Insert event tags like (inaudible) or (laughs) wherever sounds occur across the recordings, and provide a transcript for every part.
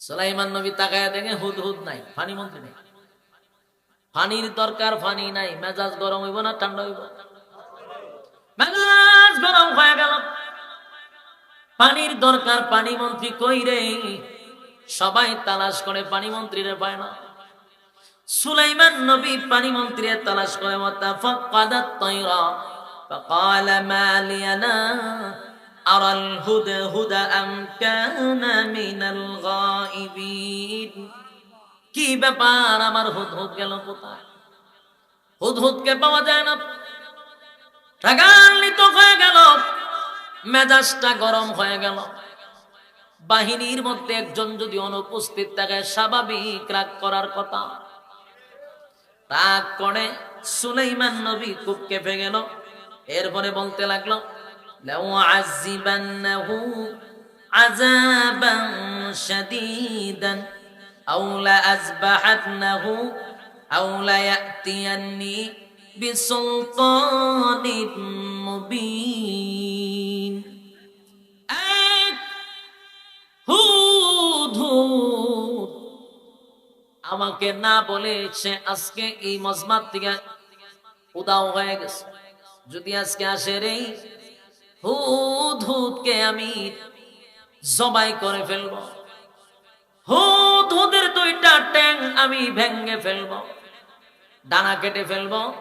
সুলাইমান নবী তাকায় দেখে হুদ হুদ নাই ফানি মন্ত্রী নেই ফানির দরকার ফানি নাই মেজাজ গরম হইব না ঠান্ডা হইব মেজাজ গরম হয়ে গেল পানির দরকার পানি মন্ত্রী কই রে সবাই তালাশ করে পানি মন্ত্রীরে পায় না সুলাইমান নবী পানি মন্ত্রী তালাশ করে মতা ফাকাদাত তায়রা فقال ما لي لا أرى الهدهد أم كان من الغائبين কি ব্যাপার আমার হুদহুদ গেল কোথায় হুদহুদকে পাওয়া যায় না রাগান্বিত হয়ে গেল মেজাজটা গরম হয়ে গেল বাহিনীর মধ্যে একজন যদি অনুপস্থিত থাকে স্বাভাবিক রাগ করার কথা রাগ করে সুলাইমান নবী খুব কেঁপে গেল এরপরে বলতে লাগলো লাউ আযিবান্নাহু আযাবান শাদীদান আও লা আযবাহাতনাহু আও লা ইয়াতিয়ান্নি বিসুলতানিন মুবিন এক হুদ হুদ আমাকে না বলে সে আজকে এই মজমাত থেকে উদাও হয়ে গেছে। যদি আজকে আসে রে হুদ হুদকে আমি জবাই করে ফেলব। হুদ হুদের দুইটা ট্যাং আমি ভেঙ্গে ফেলব। ডানা কেটে ফেলব।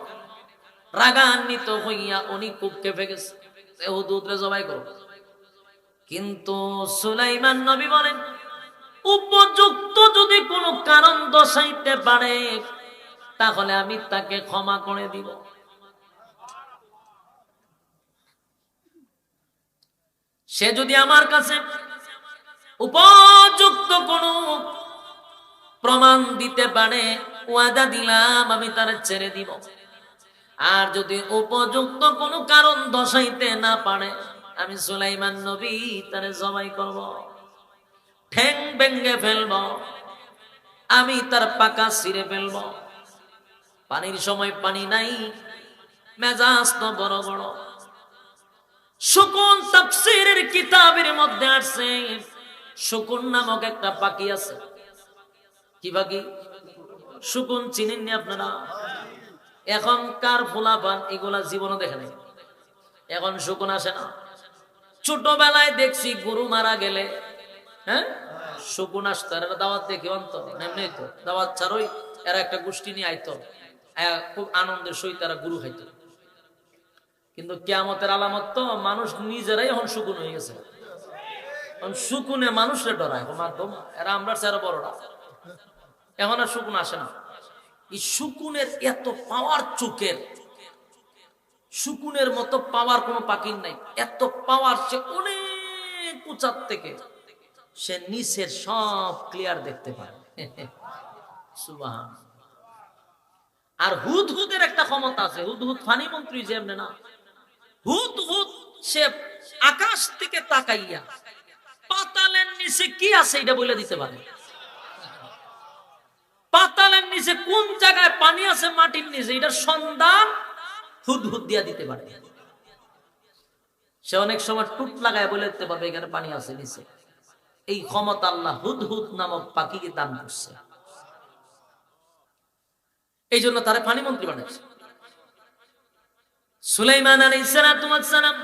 রাগান্বিত হইয়া উনি খুব কেঁপে গেছে। সে হুদ জবাই করব। কিন্তু সুলাইমান নবী বলেন, উপযুক্ত যদি কোনো কারণ দশাইতে পারে, তাহলে আমি তাকে ক্ষমা করে দিব। সে যদি আমার কাছে উপযুক্ত কোনো প্রমাণ দিতে পারে, ওয়াদা দিলাম, আমি তার ছেড়ে দিব। আর যদি উপযুক্ত কোনো কারণ দশাইতে না পারে, আমি সুলাইমান নবী তারে জবাই করব। ঠ্যাং ভেঙ্গে ফেলব। আমি তার পাকা ছিঁড়ে ফেলব। পানির সময় পানি নাই, মেজাজ তো বড় বড়। শকুন তাফসীরের কিতাবের মধ্যে আসছে শকুন নামক একটা পাখি আছে। কি পাখি? শকুন চিনেননি আপনারা? এখনকার ফুলাপান এগুলা জীবনও দেখে নাই। এখন শকুন আসে না। ছোটবেলায় দেখছি গরু মারা গেলে হ্যাঁ? শকুন আসতো এরা দাওয়াত দেখি অন্তর এমনি তো দাওয়াত ছাড়ই এরা একটা গোষ্ঠী নিয়ে আইতো। খুব আনন্দের সহিত তারা গুরু খাইতো। কিন্তু কেয়ামতের আলামত তো মানুষ নিজেরাই এখন শুকুন হয়ে গেছে। শুকুনে মানুষরে ডরায়। মাধ্যম এরা আমরা চেরো বড়রা। এখন আর শুকুন আসে না। এই শুকুনের এত পাওয়ার চোখের, শুকুনের মতো পাওয়ার কোনো পাখির নাই। এত পাওয়ার সে অনেক উঁচার থেকে সে নিচের সব ক্লিয়ার দেখতে পারে। (laughs) আর হুদ হুদের একটা ক্ষমতা আছে। হুদ হুদ ফানি মন্ত্রী যে এমনি না। হুদ হুদ সে আকাশ থেকে তাকাইয়া, পাতালের নিচে কি আছে এটা বলে দিতে পারে? পাতালের নিচে কোন জায়গায় পানি আছে, মাটির নিচে, এটার সন্ধান হুদ হুদ দিয়া দিতে পারে। সে অনেক সময় টুট লাগায় বলে দিতে পারবে, এখানে পানি আছে নিচে। এই ক্ষমতা আল্লাহ হুদ হুদ নামক পাখিকে দান করছে। এই জন্য তারা পানি মন্ত্রী বানাইছে। সুলাইমান আলাইসালাম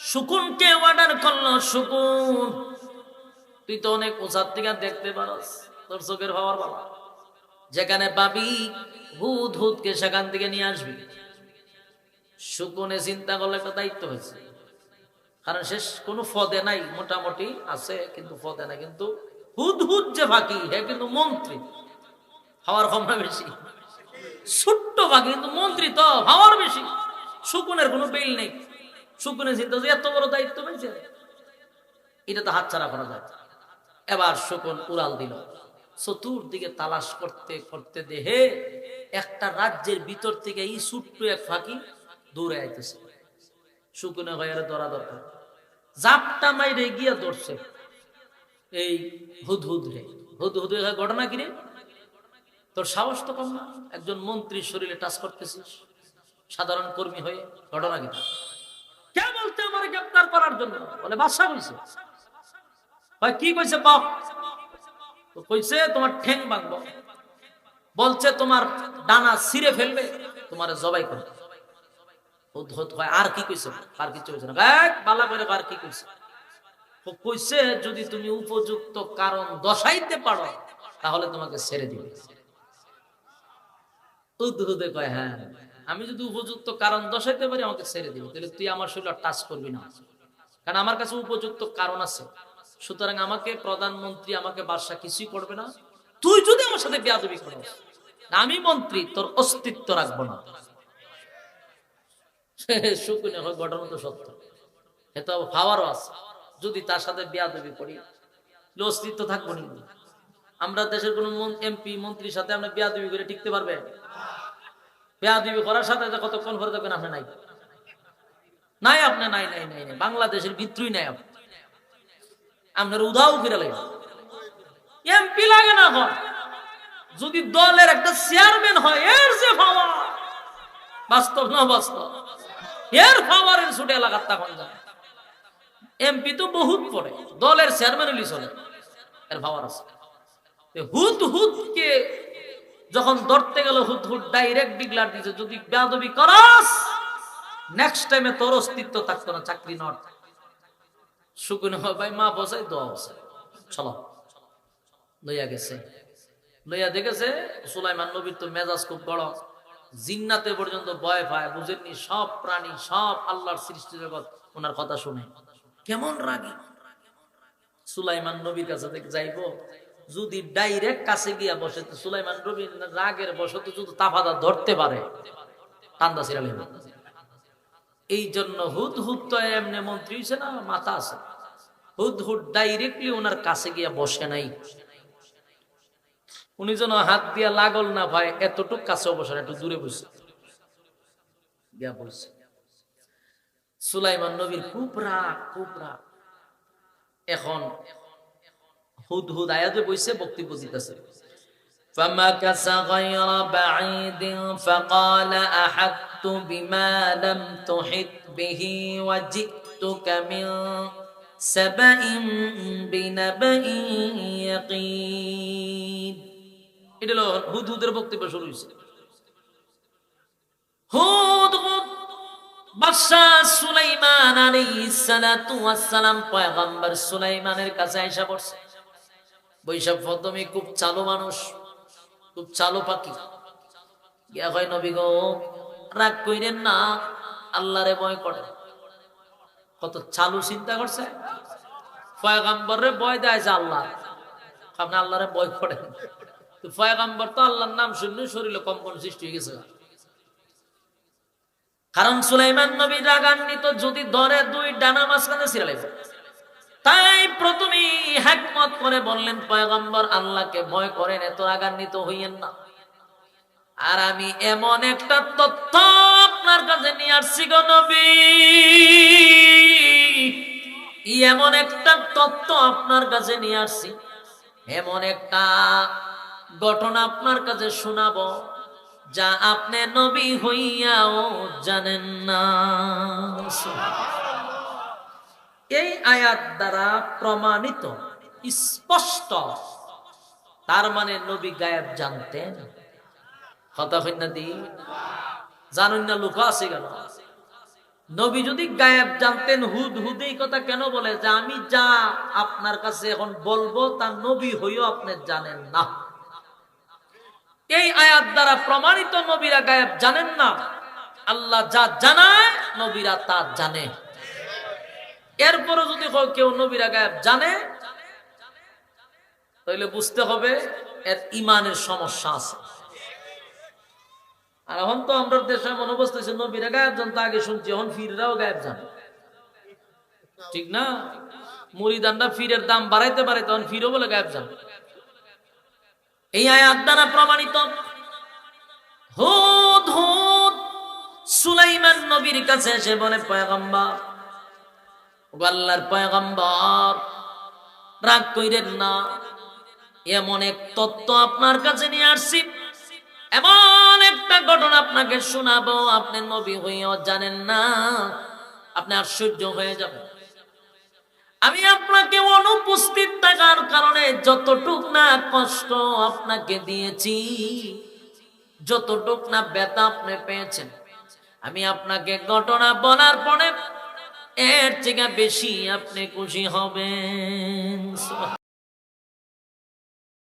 শুকুনকে অর্ডার করল, শুকুন, তুই তো অনেক উঁচার থেকে দেখতে পারস, তোর চোখের ভাবার বাবা যেখানে পাবি, হুদ হুদকে সেখান থেকে নিয়ে আসবি। শুকুনে চিন্তা করলে একটা দায়িত্ব হয়েছে। কারণ শেষ কোনো ফদে নাই, মোটামুটি আছে, কিন্তু ফদে নাই, কিন্তু হুদ হুদ যে ফাঁকি হ্যাঁ কিন্তু মন্ত্রী। হওয়ার ক্ষমতা বেশি। ছোট্ট ফাঁকি, কিন্তু মন্ত্রী তো, হওয়ার বেশি। শুকুনের কোনো বেল নেই। শুকুনের চিন্তা যে এত বড় দায়িত্ব পেয়েছে। এটা তো হাতছাড়া করা যায়। এবার শকুন উড়াল দিল। চতুর্দিকে তালাশ করতে করতে দেহে একটা রাজ্যের ভিতর থেকে এই ছোট্ট এক ফাঁকি দৌড়ে আইতেছে। শুকুনে হয়ে ধরা দরকার। জাপটা মাইরে গিয়া ধরছে। এই হুদ হুদ রে হুদ হুদ ঘটনা কি রে? তোর সাহস তো কম না। একজন মন্ত্রীর শরীরে টাচ করতেছিস। সাধারণ কর্মী হয়ে ঘটনা কি কে বলতে আমার গ্রেপ্তার করার জন্য? বলে বাদশা বলছে ভাই কি কইছে বাপ? কইছে, তোমার ঠ্যাং ভাঙবো। বলছে, তোমার ডানা ছিঁড়ে ফেলবে, তোমার জবাই করবে। আর কি কইছে? আর কিছু কইছে না। এক বালা করে আর কি কইছে? ও কইছে, যদি তুমি উপযুক্ত কারণ দশাইতে পারো, তাহলে তোমাকে ছেড়ে দিবে। উদ্ধতে কয় হ্যাঁ। আমি যদি উপযুক্ত কারণ দশাইতে পারি, আমাকে ছেড়ে দিবে। তাহলে তুই আমার শরীর টাচ করবি না। কারণ আমার কাছে উপযুক্ত কারণ আছে। সুতরাং আমাকে প্রধানমন্ত্রী, আমাকে বাদশা কিছুই করবে না। তুই যদি আমার সাথে বেয়াদবি করো আমি মন্ত্রী, তোর অস্তিত্ব রাখব না। (laughs) শুকুনে হয় ঘটনা তো সত্য। এটা খাওয়ারও আছে। যদি তার সাথে বেয়াদবি করি অস্তিত্ব থাকব না। আমরা দেশের কোন এমপি মন্ত্রীর সাথে আমরা বেয়াদবি করে টিকতে পারবে? বেয়াদবি করার সাথে কতক্ষণ ভরে থাকবেন আপনি নাই? নাই আপনি? নাই নাই নাই নাই। বাংলাদেশের ভিতরই নাই আপনি। আপনার উধাও ফিরে লাগে এমপি লাগে না এখন। যদি দলের একটা চেয়ারম্যান হয়, এর যে পাওয়া বাস্তব না বাস্তব? এর পাওয়ারের ছুটে এলাকার তখন যায় এমপি তো বহুত পড়ে। দলের চেয়ারম্যান হলি চলে। এর পাওয়ার আছে। হুত হুত কে যখন ধরতে গেল হুত হুত ডাইরেক্ট ডিক্লার দিছে, যদি বেয়াদবি করাস নেক্সট টাইমে তোর অস্তিত্ব থাকতো না, চাকরি নট শুকুন ভাই, মা বসাই, দোয়া বসাই। চলো। লইয়া গেছে। লইয়া দেখেছে, সুলাইমান নবীর তো মেজাজ খুব বড় জিন্নাতে পর্যন্ত ভয় পায়, বুঝেননি, সব প্রাণী, সব আল্লাহর সৃষ্টি জগৎ ওনার কথা শুনে। কেমন রাগি? সুলাইমান নবীর কাছে যাইবো। যদি ডাইরেক্ট কাছে গিয়া বসে সুলাইমান নবীর রাগের বসে যদি তাফাদা ধরতে পারে টান্দা সিরালে এই জন্য হুদ হুদ তো এমনি মন্ত্রী হয়েছে না, মাথা আছে। হুদ হুদ ডাইরেক্টলি ওনার কাছে গিয়া বসে নাই। উনি যেন হাত দিয়া লাগল না ভাই এতটুক কাছে বসে একটু দূরে বসে। গিয়া বসে সুলাইমান নবীর খুব রাগ খুব রাগ। এখন হুদ হুদ আয়াতে বইছে বক্তব্য দিতেছে فمكث غير بعيد فقال أحطت بما لم تحط به وجئتك من سبأ بنبأ يقين এটা হলো হুদ হুদের বক্তব্য শুরু হয়েছে হুদ হুদ বাদশাহ সুলাইমান আলাইহিস সালাতু ওয়াস সালাম পয়গম্বর সুলাইমানের কাছে আইসা পড়ছে বৈশাখ ফতমি খুব চালু মানুষ, খুব চালু পাখি। গিয়া হয় নবী রাগ কইরেন না, আল্লাহরে ভয় করে। কত চালু চিন্তা করছে। দেয় যে আল্লাহ। আপনি আল্লাহরে ভয় করেন। তো তো আল্লাহর নাম শুনলে শরীরে কম্পন সৃষ্টি হয়ে গেছে কারণ সুলাইমান নবী রাগান্বিত যদি ধরে দুই ডানা মাঝখানে ছিড়ালে তাই প্রথমে হ্যাকমত করে বললেন, পয়গম্বর, আল্লাহকে ভয় করেন, এত রাগান্বিত হইয়েন না। আর আমি এমন একটা তথ্য আপনার কাছে নিয়ে আসছি গো নবী। এমন একটা তত্ত্ব আপনার কাছে নিয়ে আসছি। এমন একটা ঘটনা আপনার কাছে শোনাবো, যা আপনি নবী হইয়াও জানেন না। এই আয়াত দ্বারা প্রমাণিত, স্পষ্ট। তার মানে নবী গায়েব জানতেন। জানুন না লুকা আছে গেল নবী যদি গায়েব জানতেন, হুদ হুদ এই কথা কেন বলে? যে আমি যা আপনার কাছে এখন বলব, তা নবী হইও আপনি জানেন না। এই আয়াত দ্বারা প্রমাণিত নবীরা গায়েব জানেন না। আল্লাহ যা জানায়, নবীরা তা জানে। এরপরও যদি কেউ নবীরা গায়েব জানে তাহলে বুঝতে হবে এর ইমানের সমস্যা আছে। আর এখন তো আমরা দেশে এমন অবস্থা হয়েছে, নবীরা গায়েব জানতো আগে শুনছি, এখন ফিররাও গায়েব জানে। ঠিক না? মুড়িদানরা ফিরের দাম বাড়াইতে পারে তখন ফিরও বলে গায়েব জানে। এই আয়াত দ্বারা প্রমাণিত। হুদ হুদ, সুলাইমান নবীর কাছে এসে বলে, পয়গম্বর আল্লাহর পয়গম্বর। রাগ কইরেন না। এমন এক তত্ত্ব আপনার কাছে নিয়ে আসছি। এমন একটা ঘটনা আপনাকে শোনাবো। আপনি নবী হইয়াও জানেন না। আপনি আশ্চর্য হয়ে যাবেন। আমি আপনাকে অনুপস্থিত থাকার কারণে যতটুক না কষ্ট আপনাকে দিয়েছি, যতটুক না ব্যথা আপনি পেয়েছেন, আমি আপনাকে ঘটনা বলার পরে এর থেকে বেশি আপনি খুশি হবেন।